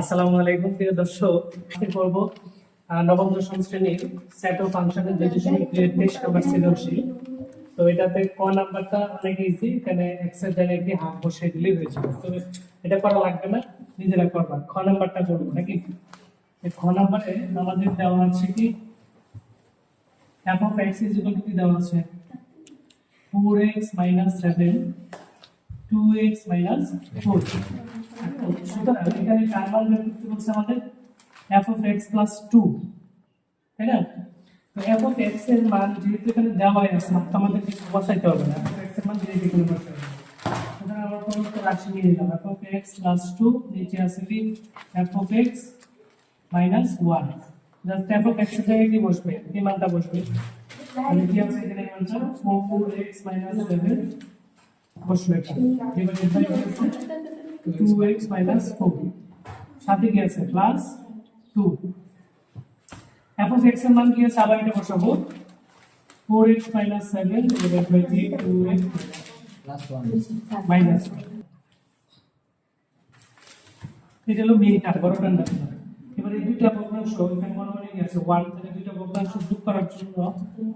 আসসালামু আলাইকুম, প্রিয় দর্শক। আজকে করব নবম দশম শ্রেণির সেট অফ ফাংশনের যে দশমিক টেস্ট নাম্বার সৃজনশীল তো এটাতে ক নাম্বারটা অনেক ইজি এখানে এক্স জায়গায় কি হাফ বসিয়ে দিলেই হয়ে তো এটা করা লাগবে না, নিজেরা করবা। খ নাম্বারটা করব, নাকি? খ নাম্বারে আমাদের দেওয়া আছে কি? F of X is equal to দেওয়া আছে? 4x minus 7 2x minus 4 সুতরাং এখানে কার মান বের করতে বলছে আমাদের f of x plus 2 তাই না? তো f of x এর মান যেহেতু এখানে দেওয়াই আছে তো আমাদের বসাইতে হবে না। of x এর মান যেহেতু এখানে বসাইতে হবে। সুতরাং আমরা প্রদত্ত রাশি নিয়ে নিলাম। f of x plus 2 নিচে আছে কি? f of x minus 1 just f of x এর জায়গায় কি বসবে? এই মানটা বসবে। তাহলে কি আছে এখানে মানটা 4x minus 7 বসবে এবার এটা কি আছে 2x 4 সাথে কি আছে? প্লাস 2 f of x এর মান কি আছে? আবার এটা বসাবো। 4x minus 7 divided by 2x minus 1 এটা হলো মেইনটা বড়টার না এবার এই দুইটা ভগ্নাংশ এখানে মনে মনে গেছে ওয়ান থেকে দুইটা ভগ্নাংশ যোগ করার জন্য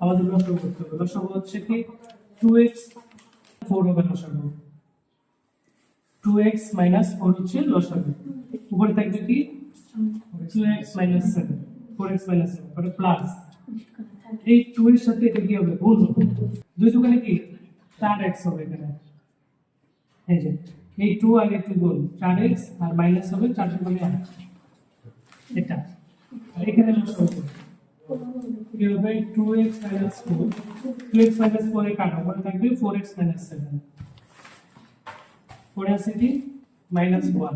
আমাদের লসাগু করতে হবে। লসাগু হচ্ছে কি? 2x 4 হবে লসাগু। 2x 4 হচ্ছে লসাগু। উপরে থাকবে কি? 2x 7 4x 7 পরে প্লাস এই 2 এর সাথে এটা কি হবে? গুণ হবে। দুই দোকানে কি? 4x হবে এখানে। এই যে, এই 2 আর এই 2 গুণ। 4x আর মাইনাস হবে 4 দোকানে 8 এটা। এখানে লসাগু। কি হবে 2x 4 2x 4 এ কাটা পরে থাকবে 4x 7 পরে আছে কি মাইনাস ওয়ান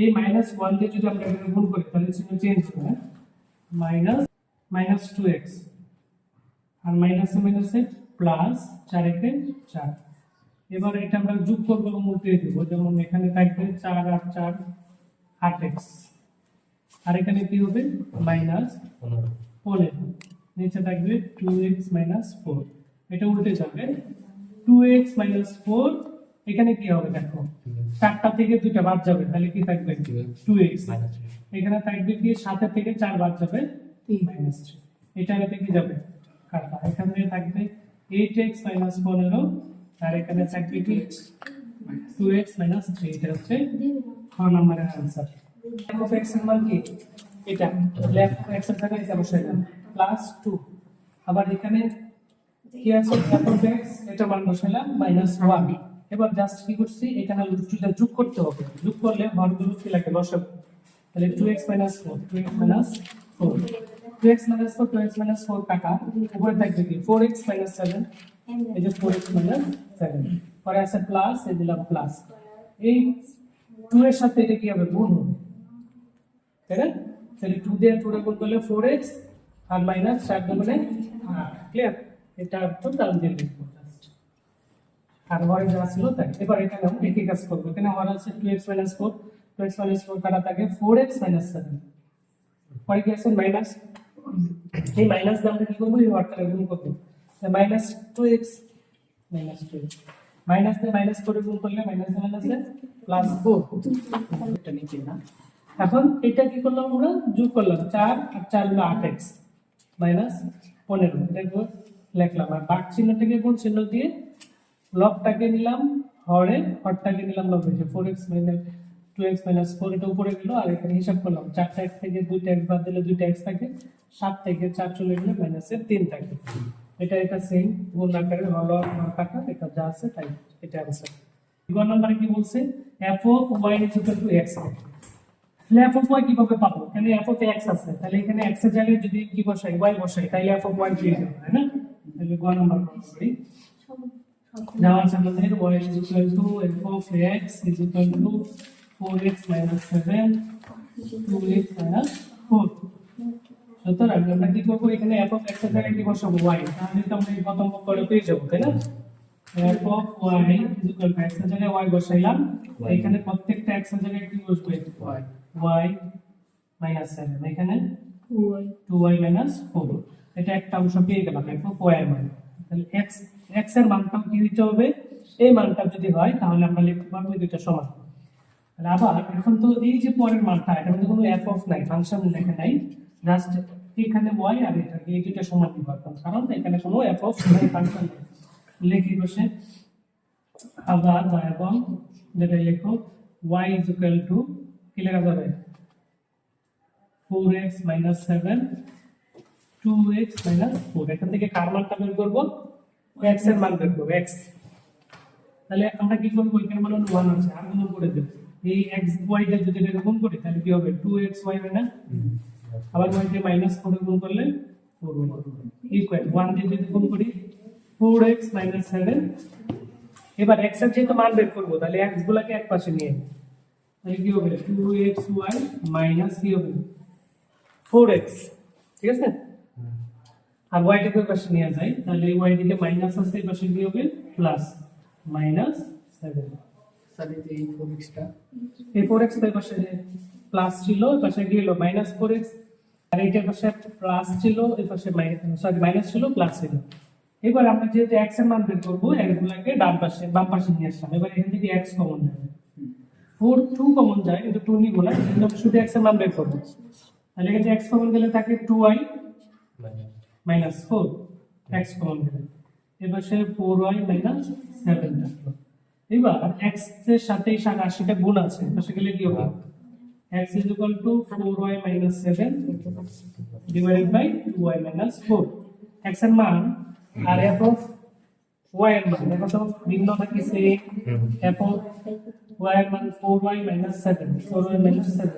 এই মাইনাস ওয়ান দিয়ে যদি আমরা এখানে গুণ করি তাহলে চিহ্ন চেঞ্জ হবে মাইনাস মাইনাস টু এক্স আর মাইনাসে মাইনাসে প্লাস চার একে চার। এবার এটা আমরা যোগ করব এবং উল্টে দেবো যেমন এখানে থাকবে চার আর চার আট এক্স আর এখানে কি হবে? মাইনাস পনেরো। নিচে থাকবে টু এক্স মাইনাস ফোর এটা উল্টে যাবে। টু এক্স মাইনাস ফোর এখানে কি হবে দেখো? চারটা থেকে দুইটা বাদ যাবে, তাহলে কি থাকবে? টু এক্স এখানে থাকবে কি? সাতের থেকে চার বাদ যাবে মাইনাস থ্রি এটা কি যাবে? কাটা এখানে থাকবে এইট এক্স মাইনাস পনেরো, আর এখানে থাকবে কি? টু এক্স মাইনাস থ্রি এটা হচ্ছে খ নম্বরের আনসার এর মান কি? এটা লেফট এর জায়গায় এটা বসাই দিলাম প্লাস 2 আবার এখানে কি আছে? x এটা মান বসাইলাম মাইনাস 1 এবার জাস্ট কি করছি? এখানে দুটো যোগ করতে হবে। যোগ করলে হরগুলো কি লাগে? বসাবো। তাহলে 2x 4 2x 4 2x 4 2x 4 কাটা। উপরে থাকবে কি? 4x 7 এই যে 4x 7 পরে আছে প্লাস এই দিলাম প্লাস এই 2 এর সাথে এটা কি হবে? গুণ হবে। তাই না? তাহলে 2 দিয়ে 2 রে গুণ করলে 4x আর মাইনাস 4 দুগুণে 8 ক্লিয়ার এটা তো ডান দিয়ে আর হরে যা ছিল তাই। এবার এখানে আমরা একই কাজ করব। এখানে হরে আছে 2x 4 2x 4 কাটা থাকে 4x 7 পরে কি আছে? মাইনাস এই মাইনাস আমরা কি করব? এই হরটাকে গুণ করব। Minus 2x minus 2x minus দিয়ে মাইনাস করে গুণ করলে মাইনাস মাইনাসে প্লাস 4 এটা নিচে না। এখন এটা কি করলাম আমরা যোগ করলাম চার আর চার হলো আট এক্স মাইনাস পনেরো। দেখব লেখলাম। আর বাক চিহ্নটাকে কোন চিহ্ন দিয়ে? লবটাকে নিলাম হরে, হরটাকে নিলাম লবে যে four X minus two X minus four এটা উপরে গেলো। আর এখানে হিসাব করলাম, চারটা এক্স থেকে দুইটা এক্স বাদ দিলে দুইটা এক্স থাকে। সাত থেকে চার চলে গেলে মাইনাসের তিন থাকে। এটা এটা সেম গুণ আকারে হল টাকা এটা যা আছে তাই, এটা আনসার গ নম্বরে কি বলছে? F of Y is equal to X তাহলে f of y কীভাবে পাবো? এখানে f of x আছে। তাহলে এখানে x এর জায়গায় যদি কি বসাই? Y বসাই তাহলে f of y পেয়ে যাব তাই না? তাহলে গ নম্বর করি it's another y is equal to f of x is equal to 4x minus 7 2x minus 4 সুতরাং আমরা কি করব? এখানে f of x এর জায়গায় কি বসাবো? Y তাহলে তো আমরা এই প্রথম পেয়ে যাব তাই না? F of y is equal to x এর জায়গায় y বসাইলাম। এখানে প্রত্যেকটা x এর জায়গায় কি বসবে? Y y minus 7 এখানে 2y minus 4 এটা একটা অংশ পেয়ে গেলাম of y এর মান। তাহলে x x এর মানটাও কি দিতে হবে? এই মানটা যদি হয় তাহলে আমরা লিখতে পারব দুইটা সমান। তাহলে আবার এখন তো এই যে পরের মানটা এটা মধ্যে কোনো এফ অফ নাই ফাংশন লেখা নাই। জাস্ট এখানে ওয়াই আর এটা এই দুইটা সমান বিভাজন কারণ এখানে কোনো এফ অফ নাই ফাংশন নেই। লিখি বসে। আবার এবং যেটা লেখো y is equal to কি লেখা যাবে 4x minus 7 2x minus 4 এখান থেকে কার মানটা বের করব x এর মান বের করব x তাহলে আমরা কি করব এখানে মানে 1 আছে আর গুণ করে দেব এই x, y টা যদি এটা গুণ করি তাহলে কি হবে 2x y হবে না আবার y কে মাইনাস 4 গুণ করলে 4 ইকুয়াল 1 দিয়ে যদি গুণ করি 4x minus 7 এবার x এর যেহেতু মান বের করব তাহলে x গুলাকে এক পাশে নিয়ে নিই। তাহলে কি হবে? 2xy মাইনাস কি হবে। 4x ঠিক আছে? আর y টাকে পাশে নিয়ে যাই তাহলে y দিকে মাইনাস আছে এই পাশে কি হবে? প্লাস মাইনাস 7 স্যার এই যে এই ফোরিক্সটা এই 4x তো এই পাশে প্লাস ছিল এই পাশে কি হলো? মাইনাস 4x আর এইটার পাশে প্লাস ছিল এই পাশে সরি মাইনাস ছিল প্লাস ছিল। এবার আমরা যেহেতু x এর মান বের করব x গুলাকে ডান পাশে বাম পাশে নিয়ে আসলাম। এবার এখান থেকে x কমন যাবে 4 2 কমন যায় কিন্তু 2 নিব না কিন্তু শুধু x এর মান বের করব। তাহলে এখানে x কমন গেলে থাকে 2y মাইনাস 4 x কমন গেলে। এবার সে ফোর 4y মাইনাস 7 থাকল এবার x এর সাথে এই সাথে আশিটা গুণ আছে পাশে গেলে কি হবে? x is equal to 4y minus 7 divided by 2y minus 4 x এর মান আর f of y এর মান এটা তো ভিন্ন থাকে সে f of y এর মান 4y minus 7 4y minus 7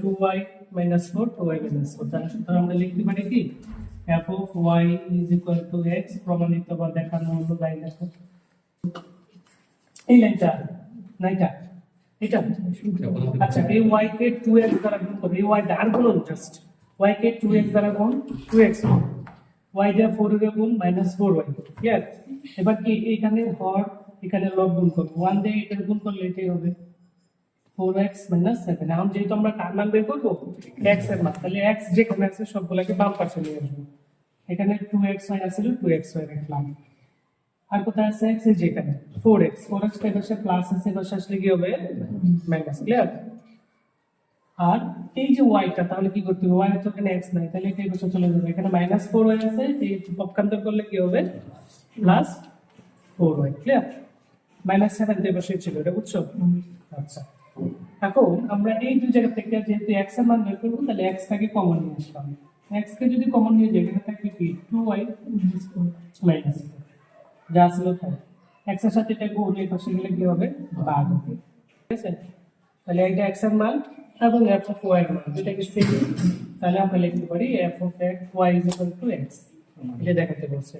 2y minus 4 2y 4 তাহলে সুতরাং আমরা লিখতে পারি কি? f of y is equal to x প্রমাণিত বা দেখানো হলো লাইন দেখো। এই লাইনটা লাইনটা এটা আচ্ছা এই y কে 2x দ্বারা গুণ করবে এই y দ্বারা গুণ জাস্ট y কে 2x দ্বারা গুণ 2x y দ্বারা 4 এর গুণ মাইনাস 4y ক্লিয়ার এবার কি এখানে হর এখানে লব গুণ করব। 1 দিয়ে এটা গুণ করলে এটাই হবে। 4x মাইনাস 7 এখন যেহেতু আমরা কার মান বের করব, x এর মান, তাহলে x যেখানে আছে সবগুলোকে বাম পাশে নিয়ে আসব। এখানে 2x y আছে 2x y রাখলাম। আর কোথায় আছে? এই যেখানে। 4x 4x এর পাশে প্লাস আছে এর পাশে আসলে কি হবে? মাইনাস ক্লিয়ার আর এই যে y টা, তাহলে কি করতে হবে? এর তো এখানে x নাই, তাহলে এটা এই পাশে চলে যাবে। এখানে মাইনাস 4y আছে, এই পক্ষান্তর করলে কি হবে? প্লাস 4y ক্লিয়ার মাইনাস 7 তে বসে ছিল, এটা বুঝছ? আচ্ছা। এখন আমরা এই দুই জায়গা থেকে যেহেতু x এর মান বের করব, তাহলে x টাকে কমন নিয়ে আসলাম। x কে যদি কমন নিয়ে যাই, এখানে থাকবে কি? 2y মাইনাস যা ছিল তাই। x এর সাথে এটা গুণ, এই পাশে গেলে কি হবে? বাদ হবে। ঠিক আছে? তাহলে এটা x এর মান। এবং এফ অফ ওয়াই যেটাকে সেম তাহলে আমরা লিখতে পারি F of X Y is equal to X এটা দেখাতে বলছে।